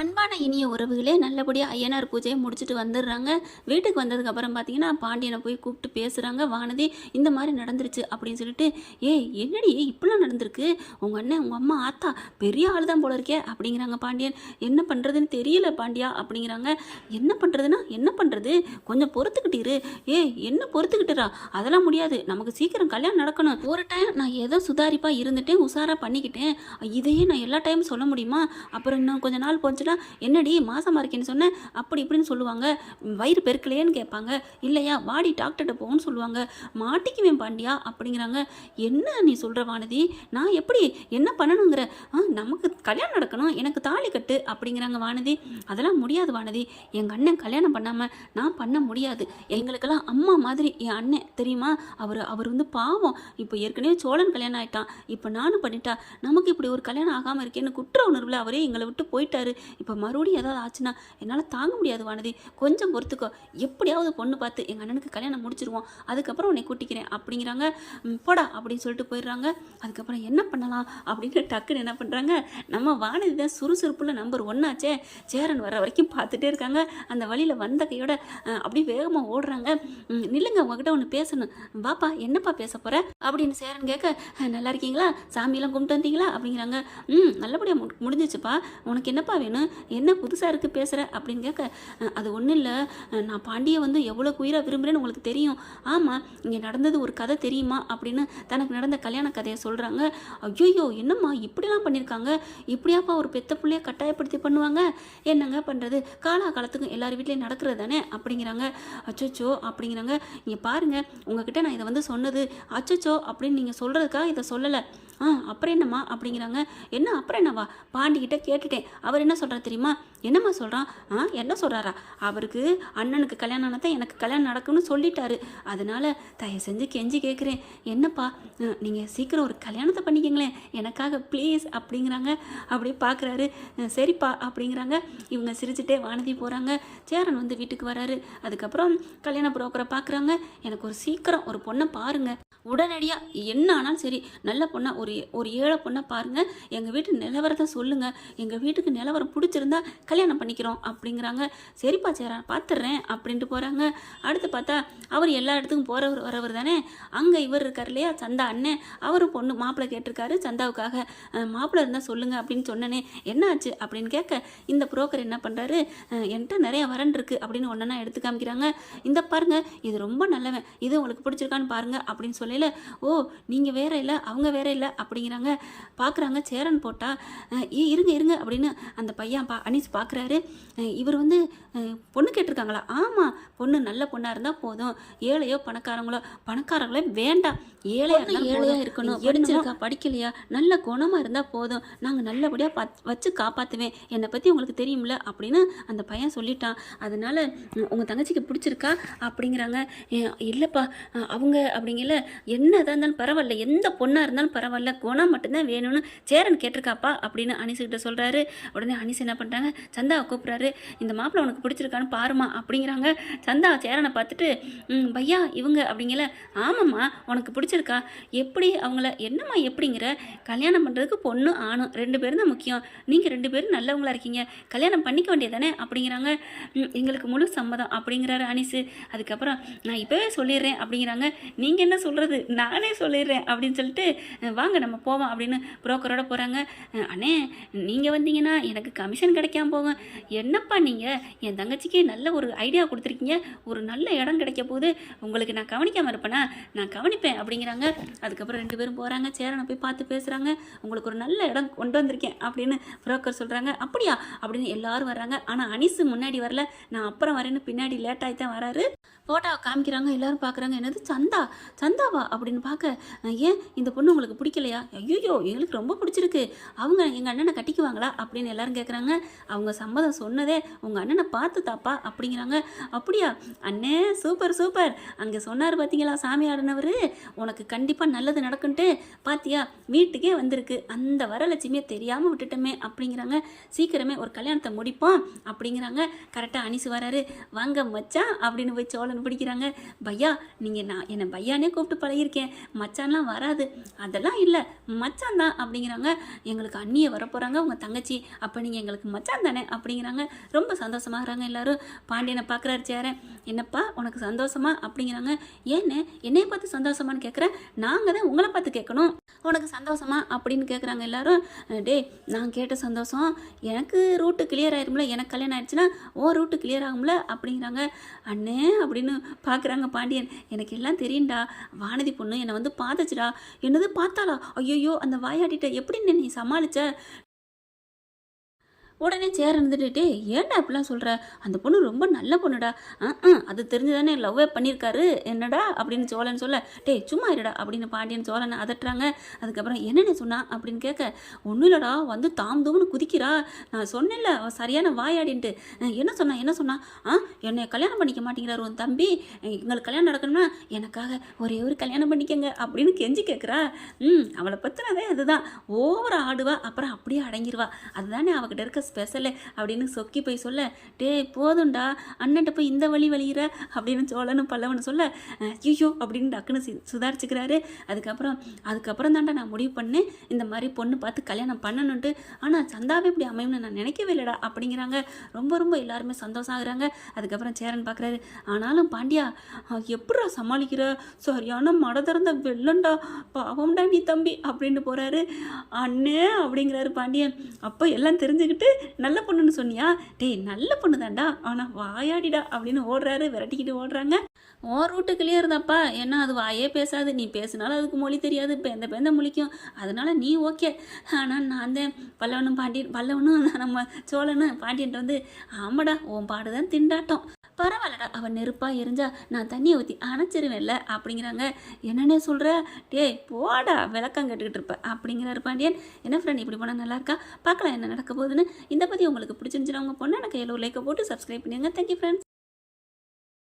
அன்பான இனிய உறவுகளே நல்லபடியாக ஐயனார் பூஜையை முடிச்சுட்டு வந்துடுறாங்க. வீட்டுக்கு வந்ததுக்கப்புறம் பார்த்தீங்கன்னா பாண்டியனை போய் கூப்பிட்டு பேசுகிறாங்க வானதி இந்த மாதிரி நடந்துருச்சு அப்படின்னு சொல்லிட்டு ஏய் என்னடி இப்படிலாம் நடந்திருக்கு? உங்கள் அண்ணன் உங்கள் அம்மா ஆத்தா பெரிய ஆள் தான் போல இருக்கே அப்படிங்கிறாங்க பாண்டியன். என்ன பண்ணுறதுன்னு தெரியல பாண்டியா அப்படிங்கிறாங்க. என்ன பண்ணுறதுன்னா என்ன பண்ணுறது கொஞ்சம் பொறுத்துக்கிட்டிரு ஏ என்ன பொறுத்துக்கிட்டுறா? அதெல்லாம் முடியாது. நமக்கு சீக்கிரம் கல்யாணம் நடக்கணும். ஒரு டைம் நான் ஏதோ சுதாரிப்பாக இருந்துட்டேன் உஷாராக பண்ணிக்கிட்டேன். இதையே நான் எல்லா டைமும் சொல்ல முடியுமா? அப்புறம் இன்னும் கொஞ்ச நாள் போச்சுன்னா என்னடி மாதமாக இருக்கேன்னு சொன்னேன் அப்படி இப்படின்னு சொல்லுவாங்க. வயிறு பெருக்கலையேன்னு கேட்பாங்க. இல்லையா? வாடி டாக்டர்கிட்ட போகணும்னு சொல்லுவாங்க. மாட்டிக்குவேன் பாண்டியா அப்படிங்கிறாங்க. என்ன நீ சொல்கிற வானதி? நான் எப்படி? என்ன பண்ணணுங்கிற? ஆ நமக்கு கல்யாணம் நடக்கணும். எனக்கு தாலி கட்டு அப்படிங்கிறாங்க வானதி. அதெல்லாம் முடியாது வானதி. எங்கள் அண்ணன் கல்யாணம் பண்ணாமல் நான் பண்ண முடியாது. எங்களுக்கெல்லாம் அம்மா மாதிரி என் அண்ணன் தெரியுமா? அவர் அவர் வந்து பாவம். இப்போ ஏற்கனவே சோழன் கல்யாணம் ஆயிட்டான். இப்போ நானும் பண்ணிட்டா நமக்கு இப்படி ஒரு கல்யாணம் ஆகாமல் இருக்கேன்னு குற்ற உணர்வில் அவரே எங்களை விட்டு போயிட்டாரு. இப்போ மறுபடியும் ஏதாவது ஆச்சுன்னா என்னால் தாங்க முடியாது வானதி. கொஞ்சம் பொறுத்துக்கோ. எப்படியாவது பொண்ணு பார்த்து எங்கள் அண்ணனுக்கு கல்யாணம் முடிச்சிருவோம். அதுக்கப்புறம் உன்னை கூட்டிக்கிறேன் அப்படிங்கிறாங்க. போடா அப்படின்னு சொல்லிட்டு போயிடுறாங்க. அதுக்கப்புறம் என்ன பண்ணலாம் அப்படின்னு டக்குன்னு என்ன பண்ணுறாங்க நம்ம வானதி தான் சுறுசுறுப்புல நம்பர் ஒன்னாச்சே சேரன் வர வரைக்கும் பார்த்துட்டே இருக்காங்க. அந்த வழியில் வந்த கையோட அப்படியே வேகமாக ஓடுறாங்க. நில்லுங்க உங்ககிட்ட ஒன்று பேசணும். வாப்பா என்னப்பா பேச போகிற அப்படின்னு சேரன் கேட்க நல்லா இருக்கீங்களா? சாமியெல்லாம் கும்பிட்டு வந்தீங்களா? அப்படிங்கிறாங்க. ம் நல்லபடியாக முடிஞ்சிச்சுப்பா. உனக்கு என்னப்பா வேணும்? என்ன புதுசாக இருக்குது பேசுகிற அப்படின்னு கேட்க அது ஒன்றும் இல்லை. நான் பாண்டியை வந்து எவ்வளோ உயிராக விரும்புகிறேன்னு உங்களுக்கு தெரியும். ஆமாம் இங்கே நடந்தது ஒரு கதை தெரியுமா? அப்படின்னு தனக்கு நடந்த கல்யாண கதையை சொல்கிறாங்க ஐயோ என்னம்மா இப்படிலாம் பண்ணியிருக்காங்க இப்படியாப்பா ஒரு பெத்த பிள்ளைய கட்டாயப்படுத்தி பண்ணுவாங்க? என்னங்க பண்ணுறது காலா காலத்துக்கும் எல்லார் வீட்லேயும் நடக்கிறது தானே? அப்படிங்கிறாங்க. அச்சோச்சோ அப்படிங்கிறாங்க. இங்கே பாருங்க உங்ககிட்ட நான் இதை வந்து சொன்னது. அச்சோச்சோ அப்படின்னு நீங்கள் சொல்கிறதுக்காக இதை சொல்லலை. ஆ அப்புறம் என்னம்மா? அப்படிங்கிறாங்க. என்ன அப்புறம் என்னவா? பாண்டிக்கிட்ட கேட்டுட்டேன். அவர் என்ன சொல்கிறார் தெரியுமா? என்னம்மா சொல்கிறான் ஆ என்ன சொல்கிறாரா அவருக்கு அண்ணனுக்கு கல்யாணம் ஆனதான் எனக்கு கல்யாணம் நடக்கும்னு சொல்லிட்டாரு. அதனால தயவு செஞ்சு கெஞ்சி கேட்குறேன் என்னப்பா நீங்கள் சீக்கிரம் ஒரு கல்யாணத்தை பண்ணிக்கங்களேன். எனக்காக ப்ளீஸ் அப்படிங்கிறாங்க. அப்படியே பார்க்குறாரு சரிப்பா அப்படிங்கிறாங்க. இவங்க சிரிச்சுட்டே வானதி போகிறாங்க சேரன் வந்து வீட்டுக்கு வராரு. அதுக்கப்புறம் கல்யாண புரோக்கரை பார்க்குறாங்க எனக்கு ஒரு சீக்கிரம் ஒரு பொண்ணை பாருங்க. உடனடியாக என்ன ஆனாலும் சரி நல்ல பொண்ணாக ஒரு ஒரு ஏழை பொண்ணை பாருங்கள் எங்கள் வீட்டு நிலவரத்தை சொல்லுங்கள் எங்கள் வீட்டுக்கு நிலவரம் பிடிச்சிருந்தா கல்யாணம் பண்ணிக்கிறோம் அப்படிங்கிறாங்க. சரிப்பா சேரா பார்த்துட்றேன் அப்படின்ட்டு போகிறாங்க அடுத்து பார்த்தா அவர் எல்லா இடத்துக்கும் போகிறவர் வரவர் தானே? அங்கே இவர் இருக்கார் இல்லையா? சந்தா அண்ணன். அவரும் பொண்ணு மாப்பிள்ளை கேட்டிருக்காரு சந்தாவுக்காக. மாப்பிள்ளை இருந்தால் சொல்லுங்கள் அப்படின்னு சொன்னனே. என்ன ஆச்சு அப்படின்னு கேட்க இந்த புரோக்கர் என்ன பண்ணுறாரு என்கிட்ட நிறைய வரன் இருக்குது அப்படின்னு ஒன்றா எடுத்து காமிக்கிறாங்க. இந்த பாருங்க இது ரொம்ப நல்லவன். இது உங்களுக்கு பிடிச்சிருக்கான்னு பாருங்க அப்படின்னு சொல்லல. ஓ நீங்கள் வேற இல்லை அவங்க வேற இல்லை அப்படிங்கிறாங்க. பார்க்குறாங்க சேரன் போட்டால் ஏ இருங்க இருங்க அப்படின்னு அந்த பையன் பா அனீஸ் பார்க்குறாரு இவர் வந்து பொண்ணு கேட்டிருக்காங்களா? ஆமாம் பொண்ணு நல்ல பொண்ணாக இருந்தால் போதும். ஏழையோ பணக்காரங்களோ பணக்காரங்களே வேண்டாம் ஏழையா இருந்தாலும் ஏழையாக இருக்கணும். படிச்சிருக்கா படிக்கலையா? நல்ல குணமாக இருந்தால் போதும். நாங்கள் நல்லபடியாக பத் வச்சு காப்பாற்றுவேன் என்னை பற்றி உங்களுக்கு தெரியும்ல? அப்படின்னு அந்த பையன் சொல்லிட்டான். அதனால உங்கள் தங்கச்சிக்கு பிடிச்சிருக்கா? அப்படிங்கிறாங்க. "ஏ, இல்லைப்பா. அவங்க அப்படிங்கல என்ன இதாக இருந்தாலும் பரவாயில்ல. எந்த பொண்ணாக இருந்தாலும் பரவாயில்ல. குணம் மட்டும்தான் வேணும்னு சேரன் கேட்டிருக்காப்பா? அப்படின்னு அனிசுக்கிட்ட சொல்கிறாரு உடனே அனிஸ் என்ன பண்ணுறாங்க சந்தாவை கூப்பிட்றாரு. இந்த மாப்பிள்ளை உனக்கு பிடிச்சிருக்கான்னு பாருமா அப்படிங்கிறாங்க. சந்தா சேரனை பார்த்துட்டு "ம், பையா இவங்க அப்படிங்கல. ஆமாம்மா உனக்கு பிடிச்சிருக்கா. எப்படி அவங்கள என்னம்மா எப்படிங்கிற? கல்யாணம் பண்ணுறதுக்கு பொண்ணு ஆணும் ரெண்டு பேரும் தான் முக்கியம். நீங்கள் ரெண்டு பேரும் நல்லவங்களா இருக்கீங்க. கல்யாணம் பண்ணிக்க வேண்டியதானே அப்படிங்கிறாங்க. எங்களுக்கு முழு சம்மதம் அப்படிங்கிறாரு அனிசு. அதுக்கப்புறம் நான் இப்போவே சொல்லிடுறேன் அப்படிங்கிறாங்க. நீங்கள் என்ன சொல்கிறது நானே சொல்லிடுறேன் அப்படின்னு சொல்லிட்டு வாங்க நம்ம போவோம் அப்படின்னு புரோக்கரோட போகிறாங்க அண்ணே நீங்கள் வந்தீங்கன்னா எனக்கு கமிஷன் கிடைக்காம போகும் என்னப்பா நீங்கள் என் தங்கச்சிக்கு நல்ல ஒரு ஐடியா கொடுத்துருக்கீங்க. ஒரு நல்ல இடம் கிடைக்க போகுது. உங்களுக்கு நான் கவனிக்காமல் இருப்பேனா? நான் கவனிப்பேன் அப்படிங்கிறாங்க. அதுக்கப்புறம் ரெண்டு பேரும் போகிறாங்க சேரனை போய் பார்த்து பேசுகிறாங்க உங்களுக்கு ஒரு நல்ல இடம் கொண்டு வந்திருக்கேன் அப்படின்னு புரோக்கர் சொல்கிறாங்க அப்படியா? அப்படின்னு எல்லாரும் வர்றாங்க. ஆனால் அனிசு முன்னாடி வரல. நான் அப்புறம் வரேன்னு பின்னாடி லேட்டாகி தான் வராரு. ஃபோட்டோவை காமிக்கிறாங்க. எல்லாரும் பார்க்குறாங்க. என்னது? சந்தா? சந்தாவா? அப்படின்னு பார்க்க ஏன்? இந்த பொண்ணு உங்களுக்கு பிடிக்கலையா? ஐயோ எங்களுக்கு ரொம்ப பிடிச்சிருக்கு. அவங்க எங்கள் அண்ணனை கட்டிக்குவாங்களா? அப்படின்னு எல்லாரும் கேட்குறாங்க அவங்க சம்மதம் சொன்னதே உங்கள் அண்ணனை பார்த்து தாப்பா அப்படிங்கிறாங்க. அப்படியா? அண்ணே சூப்பர் சூப்பர். அங்கே சொன்னார் பார்த்தீங்களா சாமி ஆடினவர்? உனக்கு கண்டிப்பாக நல்லது நடக்குன்ட்டு. பாத்தியா? வீட்டுக்கே வந்திருக்கு. அந்த வரலட்சுமியை தெரியாமல் விட்டுட்டோமே அப்படிங்கிறாங்க. சீக்கிரமே ஒரு கல்யாணத்தை முடிப்போம் அப்படிங்கிறாங்க. கரெக்டாக அனிசு வராரு. வாங்க மச்சான் அப்படின்னு போய் சோழன் பிடிக்கிறாங்க. பையா நீங்கள் நான் என்னை பையானே கூப்பிட்டு பழகியிருக்கேன். மச்சான்லாம் வராது. அதெல்லாம் இல்லை. மச்சான் தான் அப்படிங்கிறாங்க. எங்களுக்கு அண்ணியை வரப்போகிறாங்க உங்கள் தங்கச்சி. அப்போ நீங்கள் எங்களுக்கு மச்சான் தானே அப்படிங்கிறாங்க. ரொம்ப சந்தோஷமாகறாங்க எல்லாரும். பாண்டியனை பார்க்குறாரு சேர என்னப்பா உனக்கு சந்தோஷமா? அப்படிங்கிறாங்க. ஏன்னு என்னையை பார்த்து சந்தோஷமான்னு கேட்குறேன் நாங்கள் தான் உங்களை பார்த்து கேட்கணும். உனக்கு சந்தோஷமா? அப்படின்னு கேட்குறாங்க எல்லாரும். டே நான் கேட்ட சந்தோஷம் எனக்கு ரூட்டு கிளியர் ஆயிரும்ல. எனக்கு கல்யாணம் ஆயிடுச்சுன்னா ஓ ரூட்டு கிளியர் ஆகும்ல? அப்படிங்கிறாங்க. அண்ணே அப்படின்னு பார்க்குறாங்க பாண்டியன். எனக்கு எல்லாம் தெரியும்டா. வானதி பொண்ணு என்னை வந்து பார்த்துச்சுடா. என்னது பார்த்தாளா? ஐயோ அந்த வாயாடிட்ட எப்படி நீ சமாளிச்ச? உடனே சேர் இருந்துட்டு ஏன்டா அப்படிலாம் சொல்கிற அந்த பொண்ணு ரொம்ப நல்ல பொண்ணுடா. ஆ அது தெரிஞ்சுதானே லவ்வே பண்ணியிருக்காரு. என்னடா? அப்படின்னு சோழன் சொல்ல டே சும்மா இருடா அப்படின்னு பாண்டியன் சோழனை அதட்டுறாங்க. அதுக்கப்புறம் என்னென்ன சொன்னா? அப்படின்னு கேட்க ஒன்றும் இல்லடா வந்து தாம் தூம்னு குதிக்கிறா. நான் சொன்னேன்ல சரியான வாயாடின்ட்டு. என்ன சொன்னா என்ன சொன்னா? ஆ என்னை கல்யாணம் பண்ணிக்க மாட்டேங்கிறாரு உன் தம்பி. எங்களுக்கு கல்யாணம் நடக்கணும்னா எனக்காக ஒரே ஒரு கல்யாணம் பண்ணிக்கங்க அப்படின்னு கெஞ்சி கேட்குறா ம் அவளை பற்றினதே அதுதான். ஓவர ஆடுவா அப்புறம் அப்படியே அடங்கிடுவா அதுதானே அவகிட்ட இருக்க ஸ்பெஷலு அப்படின்னு சொக்கி போய் சொல்ல டேய் போதும்டா அண்ணன்ட்ட போய் இந்த வழி வழிகிற அப்படின்னு சோழனும் பல்லவனு சொல்ல ஐயோ அப்படின்னு டக்குன்னு சு சுதாரிச்சுக்கிறாரு. அதுக்கப்புறம் அதுக்கப்புறம் தான்டா நான் முடிவு பண்ணேன். இந்த மாதிரி பொண்ணு பார்த்து கல்யாணம் பண்ணணுன்ட்டு ஆனால் சந்தாவே இப்படி அமையும்னு நான் நினைக்கவே இல்லைடா அப்படிங்கிறாங்க. ரொம்ப ரொம்ப எல்லாருமே சந்தோஷம் ஆகுறாங்க அதுக்கப்புறம் சேரன் பார்க்குறாரு ஆனாலும் பாண்டியா எப்படா சமாளிக்கிற? சரியான மட திறந்த வெள்ளண்டா பாவம்டா நீ தம்பி அப்படின்னு போகிறாரு அண்ணே அப்படிங்கிறாரு பாண்டியன். அப்போ எல்லாம் தெரிஞ்சுக்கிட்டு நல்ல பொண்ணுன்னு சொன்னியா? டேய் நல்ல பொண்ணு தாண்டா ஆனால் வாயாடிடா அப்படின்னு ஓடுறாரு விரட்டிக்கிட்டு ஓடுறாங்க. ஓ ரூட்டு கிளியர் தான்ப்பா. ஏன்னா அது வாயே பேசாது. நீ பேசினாலும் அதுக்கு மொழி தெரியாது. இப்போ எந்த பேந்த முழிக்கும். அதனால நீ ஓகே ஆனால் நான் தான் பல்லவனும் பாண்டியன் பல்லவனும் நம்ம சோழனும். பாண்டியன்ட்டு வந்து ஆமாடா உன் பாடுதான் திண்டாட்டம். பரவாயில்லடா அவன் நெருப்பாக எரிஞ்சா நான் தண்ணியை ஊற்றி அணைச்சிருவேன்ல அப்படிங்கிறாங்க. என்னன்னே சொல்கிற டேய் போடா விளக்கம் கேட்டுக்கிட்டு இருப்ப அப்படிங்கிறாரு பாண்டியன். என்ன ஃப்ரெண்ட் இப்படி போனால் நல்லா இருக்கா? பார்க்கலாம் என்ன நடக்க போகுதுன்னு. இந்த பற்றி உங்களுக்கு பிடிச்சிருந்துச்சுன்னா உங்கள் பொண்ணு எனக்கு எல்லோ லைக்கை போட்டு சப்ஸ்கிரைப் பண்ணிடுங்க. Thank you friends